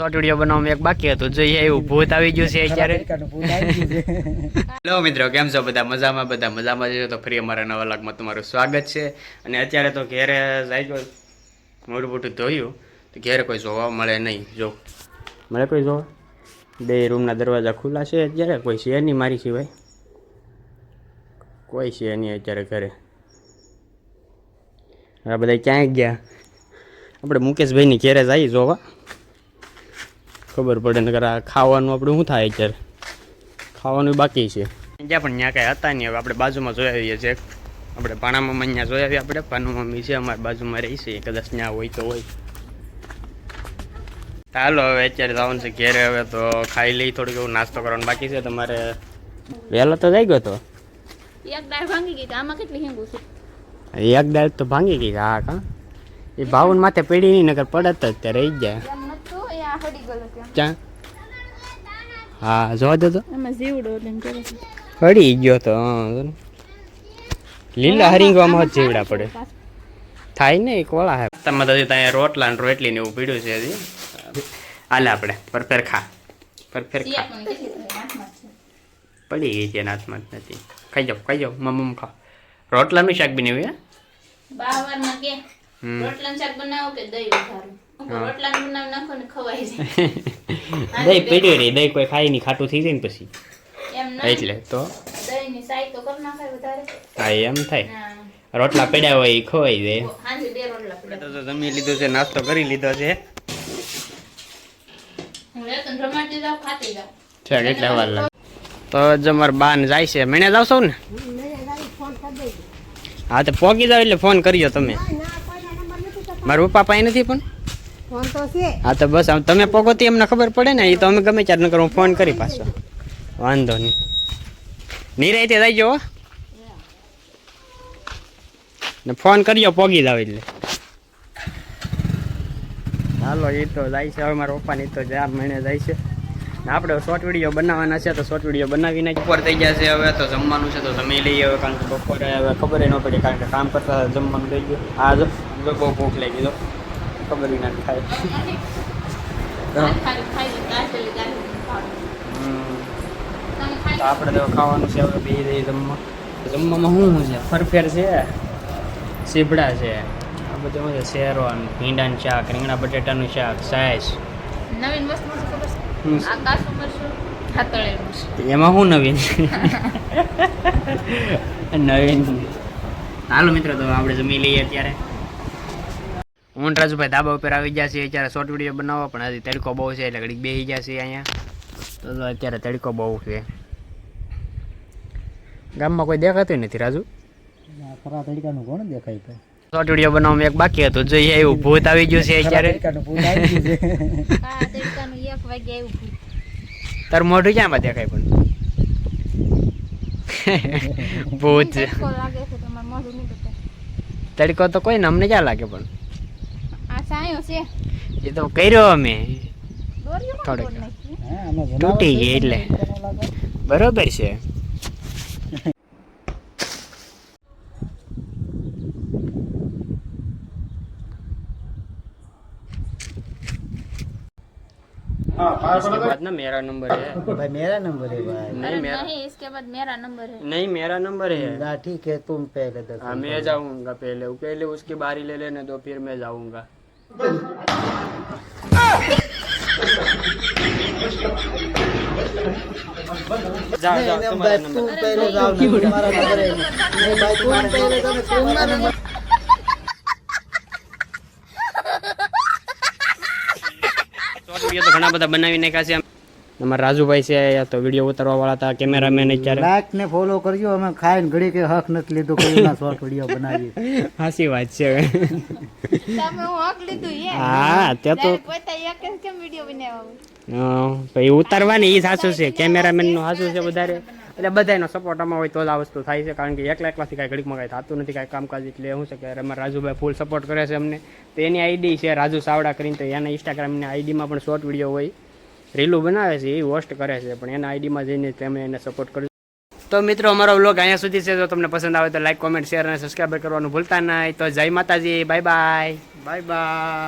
Short video બનાવવામાં એક બાકી હતું. જોઈએ એવું ભૂત આવી ગયું છે અત્યારે. હેલો મિત્રો કેમ છો બધા? મજામાં બધા? મજામાં જ તો ફરી અમારા નવા લાગમાં તમારું સ્વાગત છે. અને અત્યારે તો ઘેરે જાય મોટું મોટું ધોયું તો ઘેરે કોઈ જોવા મળે નહીં. જો મળે કોઈ જોવા? બે રૂમના દરવાજા ખુલ્લા છે અત્યારે. કોઈ છે નહીં મારી સિવાય. કોઈ છે નહીં અત્યારે ઘરે. આ બધા ક્યાંય ગયા? આપણે મુકેશભાઈની ઘેરે જઈએ જોવા. ખબર પડે નકર આ ખાવાનું આપણે શું થાય અત્યારે? ખાવાનું બાકી છે. ત્યાં પણ ત્યાં કાંઈ હતા નહીં હવે આપણે બાજુમાં જોઈ આવીએ છીએ. આપણે પાણામાં ત્યાં જોઈ આવીએ આપણે. પાનું મમ્મી છે અમારી બાજુમાં રહી છે કદાચ ત્યાં હોય તો હોય. ચાલો હવે અત્યારે જવાનું છે ઘેરે હવે તો ખાઈ લઈ થોડુંક એવું નાસ્તો કરવાનો બાકી છે. તમારે વહેલો તો જઈ ગયો તો? એક દાળ ભાંગી ગઈ તો આમાં કેટલી હિંગું છે? એક દાળ તો ભાંગી ગઈ હા કા? એ ભાવન માથે પડી નહીં નકર પડત જ ત્યારે રહી જાય. ક્યાં હા જોવા દો તો એમાં જીવડો એટલે પડી ગયો તો હા. લીલા હરીંગવામાં જ જીવડા પડે. થાય ને એક વાળા હે તમે તો ત્યાં રોટલા ને રોટલી ને એવું પીડ્યું છે હજી. હાલે આપણે પરફેર ખા. પરફેર ખા. પડી ગઈ છે એના હાથમાં જ નથી. ખાઈ જાઓ ખાઈ જાઓ મમ્મ ખા રોટલાનું શાક બનાવ્યું હે? બાવારના કે હમ. રોટલાનું શાક બનાવો કે દહીં વધારું દહીં પીડ્યું રે દહીં કોઈ ખાઈ નહીં ખાટું થઈ જાય ને પછી. એટલે તો? હા એમ થાય. રોટલા પડ્યા હોય એ ખવાઈ જાય. હાંજે બે રોટલા આપણે પડ્યા તો જમી લીધું છે નાસ્તો કરી લીધો છે. કેટલા વાર લાગે? તો જ અમારે બાન જાય છે. મેને જાવ છો ને હા તો પોગી જાવ એટલે ફોન કરજો તમે. મારા પપ્પા પાસે નથી પણ હા, તો બસ, આમ તમે પોગોતી એમને ખબર પડે ને એ તો અમે ગમે ત્યારે, નકર હું ફોન કરી પાછો. વાંધો નહીં. નિરાયતે જઈજો હો. ને ફોન કરજો પોગી જાવ એટલે. હાલો એ તો જાય છે, હવે મારા પપ્પાની તો ચાર મહિને જાય છે. આપણે શોર્ટ વીડિયો બનાવવાના છે, તો શોર્ટ વીડિયો બનાવીને બપોર થઈ ગયા છે, હવે તો જમવાનું છે, તો જમી લઈએ, હવે કારણ કે બપોરે, હવે ખબર ન પડી, કારણ કે કામ કરતા જમવાનું થઈ ગયું. આ જો બહુ ભૂખ લાગી, જો. ખબર ના થાય આપણે તો ખાવાનું છે હવે બે રહી જમવા. જમવામાં શું છે? ફરફેર છે? સીબડા છે. આ બધું શું છે? શેરવાન ભીંડાનું શાક રીંગણા બટેટાનું શાક સાઈઝ નવીન વસ્તુ શું એમાં શું નવીન? નવીન. હાલો મિત્રો તો આપણે જમી લઈએ અત્યારે. હું રાજુ રાજુભાઈ ધાબા ઉપર આવી ગયા છીએ. અત્યારે શોર્ટ વીડિયો બનાવવા પણ હજી તડકો બહુ છે એટલે ઘડીક બેસી ગયા છીએ અહીંયા. તો અત્યારે તડકો બહુ છે. ગામમાં કોઈ દેખાતું નથી રાજુ? ખરા તડકાનું કોણ દેખાય તો? શોર્ટ વીડિયો બનાવવામાં એક બાકી હતું. જોઈએ એવું ભૂત આવી ગયું છે અત્યારે. તડકાનું ભૂત આવી ગયું છે. આ તડકાનું એક વાગે આવ્યું ભૂત. તારું મોઢું ક્યાંમાં દેખાય પણ? ભૂત. તડકો લાગે છે તમારે મોઢું નહીં બતાવે. તડકો તો કોઈ ને અમને ક્યાં લાગે પણ? સાયો છે એ તો કર્યો અમે દોરીઓમાં થોડેક. દોરી નાખી. હા આમાં જનાવર તૂટી છે, ગઈ એટલે. તડકો લાગે. બરોબર છે इसके बाद ना मेरा नंबर है भाई मेरा नंबर है भाई अरे नहीं मेरा नहीं इसके बाद मेरा नंबर है नहीं मेरा नंबर है हाँ, ठीक है तुम पहले दस हाँ मैं जाऊंगा पहले पहले उसकी बारी ले लेने दो फिर मैं जाऊंगा ઘણા બધા બનાવી નાખ્યા છે. અમારા રાજુભાઈ છે અહીંયા તો વીડિયો ઉતારવા વાળા હતા કેમેરામેન અત્યારે લાઈક ને ફોલો કરજો અમે ખાઈને ઘડી કે હક નથી લીધો કોઈ ના શોર્ટ વીડિયો બનાવીએ. હાસી વાત છે તમે હક લીધું એ હા તે તો પોતા એક જ કેમ વીડિયો બનાવ્યો પછી ઉતારવાની એ સાચું છે કેમેરામેનનું સાચું છે વધારે. એટલે બધાનો સપોર્ટ આમાં હોય તો જ આ વસ્તુ થાય છે કારણ કે એકલા એકલાથી કાંઈ ઘડીકમાં કાંઈ થતું નથી કાંઈ કામકાજ એટલે શું છે કે અમારા રાજુભાઈ ફૂલ સપોર્ટ કરે છે અમને. તો એની આઈડી છે રાજુ સાવડા કરીને તો એના ઇન્સ્ટાગ્રામની આઈડીમાં પણ શોર્ટ વીડિયો હોય. રીલું બનાવે છે એ હોસ્ટ કરે છે પણ એના આઈડીમાં જઈને તમે એને સપોર્ટ કરજો તો મિત્રો અમારો વ્લોગ અહીંયા સુધી છે. જો તમને પસંદ આવે તો લાઈક કોમેન્ટ શેર અને સબસ્ક્રાઈબ કરવાનું ભૂલતા નહીં. તો જય માતાજી. Bye bye bye bye